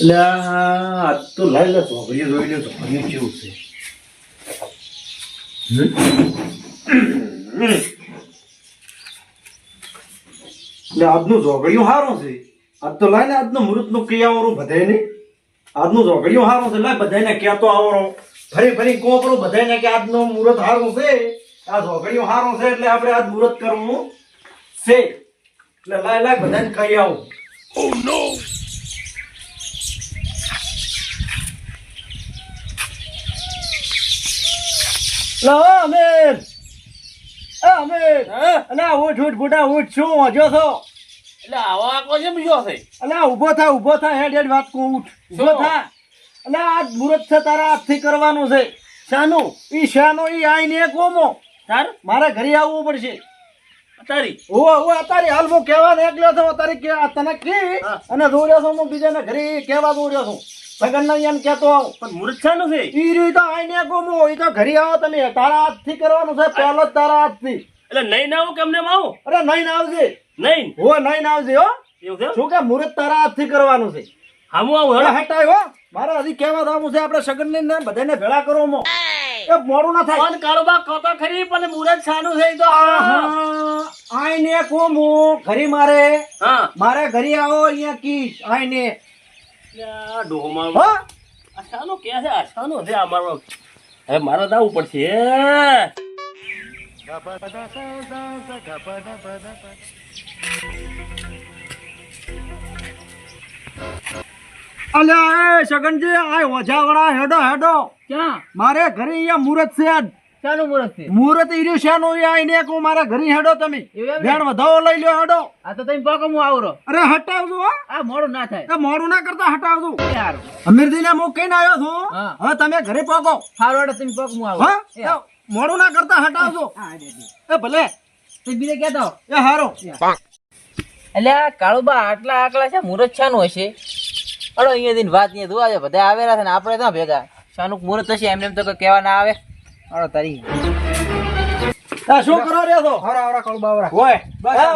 એટલે આ તો લાઈ લે ચોકડીઓ જોઈ લે ચોકડીઓ કેવું છે? એટલે આજનું ઝોગડિયું સારું છે. આજ તો લાય ને આજનું મુહૂર્તનું ક્રિયાઓરું બધાય નહીં આજનું ઝોગડિયું સારું છે લાય બધાને કહેતો આવરો. ફરી ફરી કોકરું બધાને કે આજનું મુહૂર્ત સારું છે. આ ઝોગડિયું સારું છે એટલે આપણે આજ મુહૂર્ત કરવું છે. એટલે લાય લાય બધાને કહી આવું. લો અમીર! એ અમીર! અલા ઊઠ ઉઠ બુડા ઉઠ શું વાંચ્યો છો? એટલે આવો કેમ બીજો છે. અલા ઊભો થા ઊભો થા હેડ હેડ વાત કહું ઊભો થા. અને આ મુહૂર્ત છે તારા હાથથી કરવાનું છે. શાનું? ઈ શાનું ઈ આઈને કોમો તાર? મારા ઘરે આવવું પડશે. તારી ઓ ઓ અત્યારે હાલ હું કહેવા નીકળ્યો છું અત્યારે કે આ તને કે અને દોડ્યો છું હું બીજાને ઘરે કેવા દોડ્યો છું. સગન ના એમ કહેતો આવું. પણ છે. ઈ રહ્યું તો આઈને ઈ તો ઘરે આવો તમે તારા હાથથી કરવાનું છે પહેલો જ તારા હાથથી. એટલે નહીં ના આવું કેમને આવું? અરે નહીં આવજે. નહીં. હો નહીં આવજે હો. એવું છે? શું કે મુહૂર્ત તારા હાથથી કરવાનું છે? હામું આવું હટાય હો. મારે હજી કહેવા જવાનું છે આપણે સગન ને બધાને ભેળા કરો મો. એ મોડું ના થાય. પણ કારોબાર કહો ખરી પણ મુરત શાનું થઈ તો આઈને કો કોમો ઘરે મારે. હા. મારે ઘરે આવો અહીંયા કીશ. આઈને. ડોહમાં. હો? શાનું કે છે? શાનું છે અમારો. મારો હવે મારે જવું પડશે અલ્યા એ સગનજી આ ઓઝાવાળા હેડો હેડો. ક્યાં? મારે ઘરે અહીંયા મુહૂર્ત છે આજ. શાનું મુહૂર્ત છે? મુહૂર્ત ઈર્યું શાનું આઈને કો મારા ઘરે હેડો તમે. એમ વધાવો લઈ લ્યો હેડો. આ તો તમે પાકો હું આવરો. અરે હટાવજો હો. આ મોડું ના થાય. એ મોડું ના કરતા હટાવજો. યાર હું કહીને આવ્યો છું. હવે તમે ઘરે પોકો. હારો તમે પોક હું હા? મોડું ના કરતા હટાવજો. એ ભલે. તમે બીજે કહેતા એ હારો. એટલે કાળુબા આટલા આકલા છે મુરત શાનું હશે? અડો અહીંયા થી વાત અહીંયા જોવા છે બધા આવેલા છે ને આપણે ત્યાં ભેગા. શાનું મુહૂર્ત થશે એમને એમ તો કોઈ કહેવા ના આવે. અડો તારી. શું કરો રહ્યા છો? હરા હરા કળબા બાવરા. ઓય બસ આ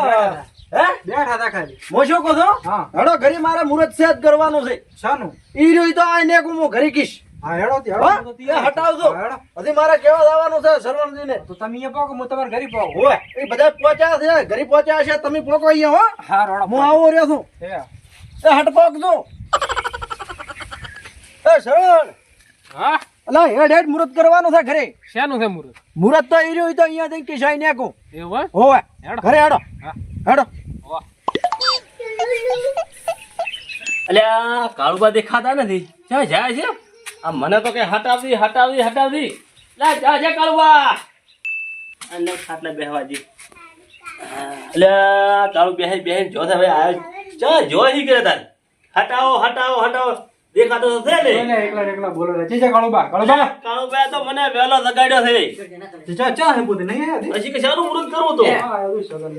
હે? બેઠા હતા ખાલી. હું શું કહું છું? હા. હેડો ઘરે મારે મુહૂર્ત છે જ કરવાનું છે. શાનું ઈ રહ્યું તો આઈને કો હું ઘરે કીશ. હા હેડો તે હેડો તો હટાવજો. હેડો હજી મારે કેવા જવાનું છે સરવણજીને તો તમે અહીંયા પોકો હું તમારા ઘરે પોકો. હોય. એ બધા પહોંચ્યા છે ઘરે પહોંચ્યા છે તમે પોકો અહીંયા હો. હા રોડો હું આવો રહ્યો છું. એ હટ પોકજો. એ સરવણ હા? અલા હેડ હેડ મુહૂર્ત કરવાનું છે ઘરે. શેનું છે મુરત? મુહૂર્ત તો એ રહ્યું તો અહીંયા જઈને ને કહું એવું હોવે. ઘરે હેડો. હા. હેડો. અલ્યા આ કાળુબા દેખાતા નથી. ક્યાં જાય છે? આ મને તો કે હટાવતી હટાવતી હટાવતી લે જા જા કાળુબા. અને ખાટલે બેહવા જી એટલે આ કાળુ બેહે બેહે જો તો હવે આવ્યો ચા જો હી કરે તાર? હટાવો હટાવો હટાવો. દેખાતો તો છે ને. એકલા એકલા બોલો છે છે કળબા. કળબા. કાળુબા તો મને વહેલો લગાડ્યો છે. ચા ચા હે બોતે નહીં આયા પછી કે શાનું મુહૂર્ત કરવું તો? હા એવું સગન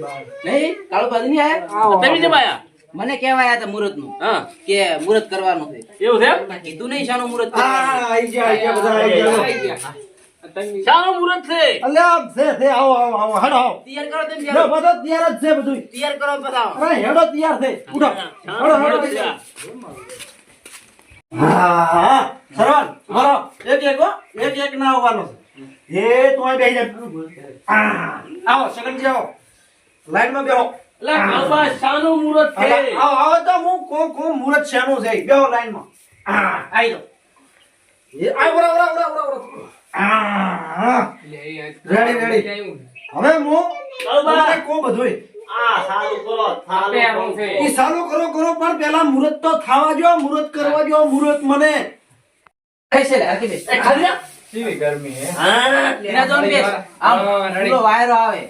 નહીં કાળુબા નહીં આયા? તમે જેમ આયા? મને કહેવાયા હતા મુહૂર્તનું કે મુહૂર્ત કરવાનું છે. એવું છે કીધું નહીં શાનું મુહૂર્ત હા ગયા આઈ ગયા બધા આઈ ગયા. શાનું મુહૂર્ત છે. અલ્યા છે છે આવો આવો આવો હેડો તૈયાર કરો તમે લો, બધો તૈયાર જ છે બધું તૈયાર કરો બધા અરે હેડો તૈયાર છે. ઉઠો. હેડો હેડો. છે? હા સરવણ બોલો એક એક એક એક ના આવવાનું છે. એ તું બેસી જા. આવો સગનજી આવો. લાઈનમાં બેહો. એટલે કાળુબા શાનું મુહૂર્ત છે. આવો આવો તો હું કોણ કોણ મુહૂર્ત શેનું છે. બેહો લાઈનમાં. હા આવી જાઓ. એ બરા રેડી રેડી. હવે હું બધુંય. આ સારું કરો સારું કરો. ઈ સાલું કરો કરો પણ પેલા મુહૂર્ત તો થવા જો મુહૂર્ત કરવા જો મુહૂર્ત મને. કઈ ખાલી જા. કેવી ગરમી હે? એના જોન. આમ પેલો વાયરો આવે.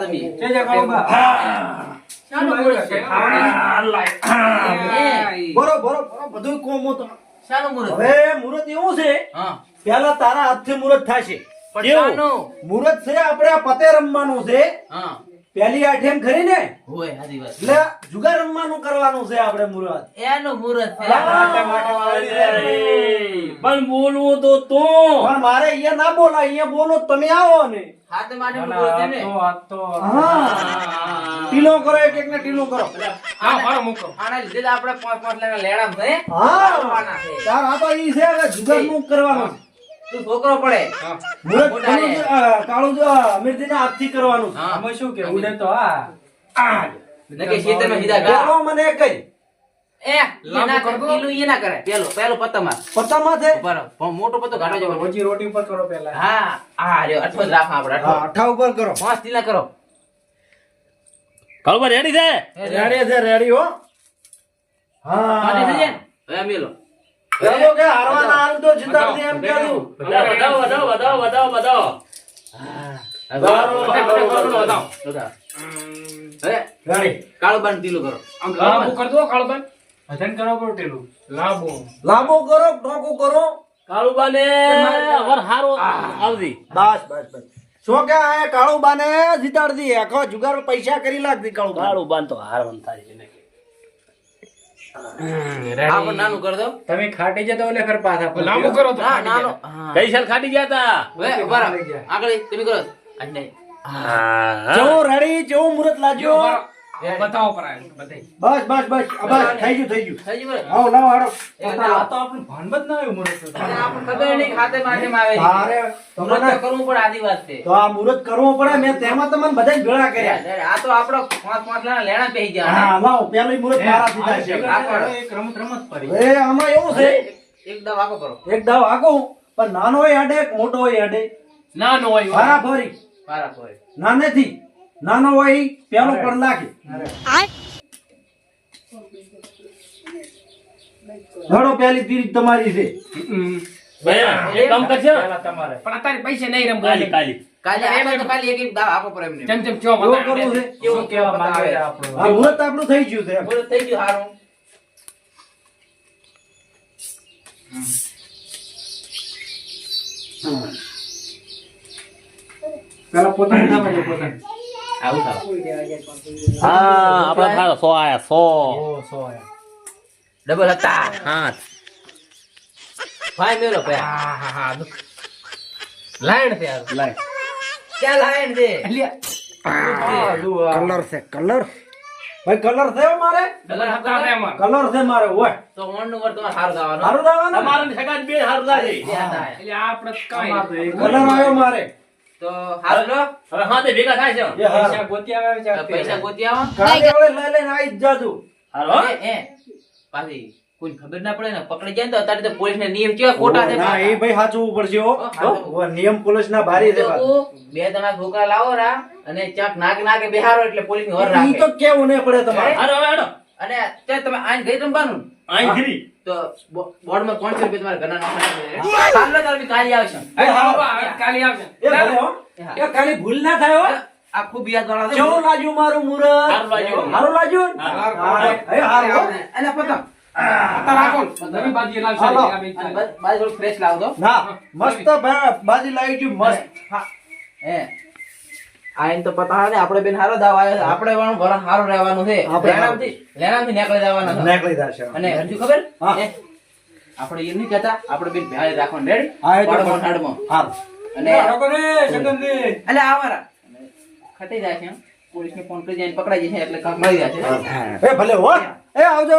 તમે. છે? છે કળબા મુહૂર્ત છે બરો બરો બરો બધું કોમો તો શાનું મુહૂર્ત. હવે મુહૂર્ત એવું છે પેલા તારા હાથથી મુહૂર્ત થશે પણ? મુહૂર્ત છે આપણે પતે રમવાનું છે. હા. પેલી આઠેમ ખરી ને હોય આદિ વાત એટલે જુગાર રમવાનું કરવાનું છે આપણે મુરત. એનો મુરત પણ બોલવું તો તો. પણ મારે અહીંયા ના બોલા અહીંયા બોલો તમે આવો ને. હાથે માટે મુહૂર્ત છે ને? તો હા. ટીલો કરો એક એક ને ટીલો કરો. હા મારો મૂકો. આના લીધે આપણે પાંચ પાંચ લાખ લેણા છે. હા. કરવાના છે. તાર આ તો ઈ છે કે જુગારનું કરવાનું તું છોકરો પડે. મુરત મોટા પેલું રે. જે, અ, કાળું જો અમીરજી ના કરવાનું. છે શું કે ઉડે તો આ આ નકે ખેતરમાં સીધા ગા મને કઈ. એ એ ના પેલું એ ના કરે. પેલું પેલું પત્તામાં પત્તામાં છે? ઉપર મોટો પત્તો ઘાટો જવો રોજી રોટી ઉપર કરો પેલા હા આ રહ્યો. અઠો જ આપણે હા ઉપર કરો. પાંચ તીલા કરો. કાળુબા રેડી છે? રેડી છે રેડી હો. હા. હવે મેલો. પેલો કે તો એમ વધાવો વધાવો વધાવો વધાવો વધાવો કાળુબાનું તીલું કરો. લાંબુ કાળબન ટોકું કરો. કાળુબા ને હારો બસ બસ બસ. શું કે આ કાળુબા ને જીતાડતી? આખો જુગાર પૈસા કરી લાગતી કાળુબા કાળુબા તો હારવન થાય આ પણ નાનું કરી દો. તમે ખાટી જતા ઓલે ખર પાછા લાંબુ કરો તો ના ખાટી નાનું. હા. કઈ સાલ ખાટી ગયા તા? આગળ તમે કરો. હા. જેવું રડી જેવું મુહૂર્ત લાગ્યો. બતાવો પરાય બસ બસ બસ. બસ થઈ ગયું થઈ ગયું. થઈ ગયું. લાવો હાડો આ તો આપણને ભાન જ ના આવ્યું મુરત આપણને ખબર નહીં ખાતે માથેમાં આવે છે. તમને કરવું પડે આદિવાસ. છે તો આ મુરત કરવું પડે મેં તેમાં તમને બધા ભેળા કર્યા. આ તો આપણો પાંચ પાંચ લાખ લેણા પેહી ગયા. હા લાવો પેલું મુરત મારા આ છે. એક રમત રમત પડી. એ આમાં એવું છે. એક દાવ વાકો કરો. એક દાવ આગો. પણ નાનો હોય અડે મોટો હોય આડે ના નો આવ્યું ફરા ફરી મારા કોઈ નાનેથી. નાનો હોય પેલો. પણ લાગે ઘણો પેલી તીર તમારી છે. પેલા પોતાને. આવું થાવ હા આપડા થાવ સો આયા સો. ઓ, સો આયા. ડબલ હતા. હા ભાઈ મેલો પે હા, હા, હા. લાઈન પે લાઈન ક્યાં લાઈન જુઓ કલર છે કલર. ભાઈ કલર છે મારે? કલર હતા ને એમાં. કલર છે મારે હોય તો વનનું તો તમારે દાવાનો હાર દાવાનો તમારે ને સગા બે હાર દાજે એટલે આપણે કાંઈ કલર. આવ્યો મારે. તો હારું હવે હા તે ભેગા થાય છે. પૈસા ગોતી આવે પૈસા ગોતી આવો. હવે લઈ લઈને આવી જ જાજુ. એ, એ, પાછી કોઈ ખબર ના પડે ને પકડી જાય ને તો અત્યારે તો પોલીસ ને નિયમ કેવા ખોટા છે ના એ ભાઈ સાચવું પડશે હો. નિયમ પોલીસ ના ભારી છે બે જણા છોકરા લાવો રા અને ચાક નાક નાકે બેહારો એટલે પોલીસની રાખે તો કેવું નહીં પડે તમારે. હારો હારો અને તમે આઈને ગઈ રમવાનું ખરી તો બોર્ડમાં પાંચસો તમારા ઘરના નાખવાના છે. તારે બી આવશે. એ હા, બાબા, આવશે. એ ભલે હો. એ ખાલી ભૂલ ના થાય હો. આ ખૂબ વાળા. કેવું મારું મુરત. હારું. એ અને પતંગ. નવી બાજી લાવો મસ્ત બાજી લાવી મસ્ત. હા. તો પતા ને આપણે બેન હારો દાવ આવ્યો આપણે પણ ભરણ હારો રહેવાનું છે. લેણામથી લેણામથી નીકળી જવાના નીકળી જશે અને હજુ ખબર? આપણે એમ નહીં કહેતા. આપણે બેન ભેળે રાખવાનું. રેડી હા, એ તો પાડમાં બસ. અને. એટલે આવારા ખટી જાય છે પોલીસને ફોન કરી જાય પકડાઈ જશે એટલે મળી જશે એ ભલે હો. એ આવજો.